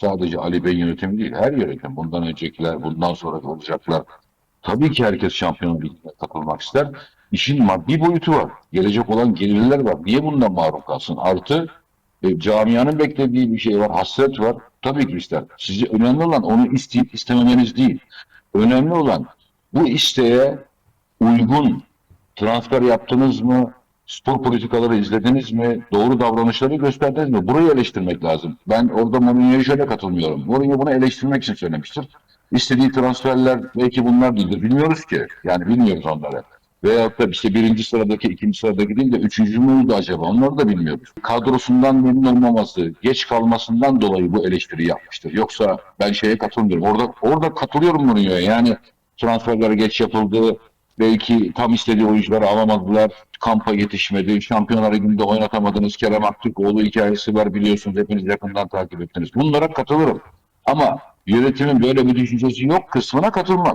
Sadece Ali Bey yönetimi değil, her yönetim. Bundan öncekiler, bundan sonra olacaklar. Tabii ki herkes şampiyon ligine katılmak ister. İşin maddi boyutu var. Gelecek olan gelirler var. Niye bundan mahrum kalsın? Artı e, camianın beklediği bir şey var, hasret var. Tabii ki ister. Sizi önemli olan onu isteyip istememeniz değil. Önemli olan bu isteğe uygun transfer yaptınız mı? Spor politikaları izlediniz mi? Doğru davranışları gösterdiniz mi? Burayı eleştirmek lazım. Ben orada Mourinho'ya şöyle katılmıyorum. Mourinho bunu eleştirmek için söylemiştir. İstediği transferler belki bunlar değildir. Bilmiyoruz ki. Yani bilmiyoruz onları. Veyahut da işte birinci sıradaki, ikinci sıradaki değil de üçüncü müydü acaba? Onları da bilmiyoruz. Kadrosundan memnun olmaması, geç kalmasından dolayı bu eleştiri yapmıştır. Yoksa ben şeye katılmıyorum. Orada orada katılıyorum Mourinho'ya. Yani transferler geç yapıldı. Belki tam istediği oyuncuları alamadılar. Kampa yetişmedi. Şampiyonlar Ligi'nde oynatamadınız. Kerem Aktürkoğlu hikayesi var biliyorsunuz. Hepiniz yakından takip ettiniz. Bunlara katılırım. Ama yönetimin böyle bir düşüncesi yok kısmına katılmam.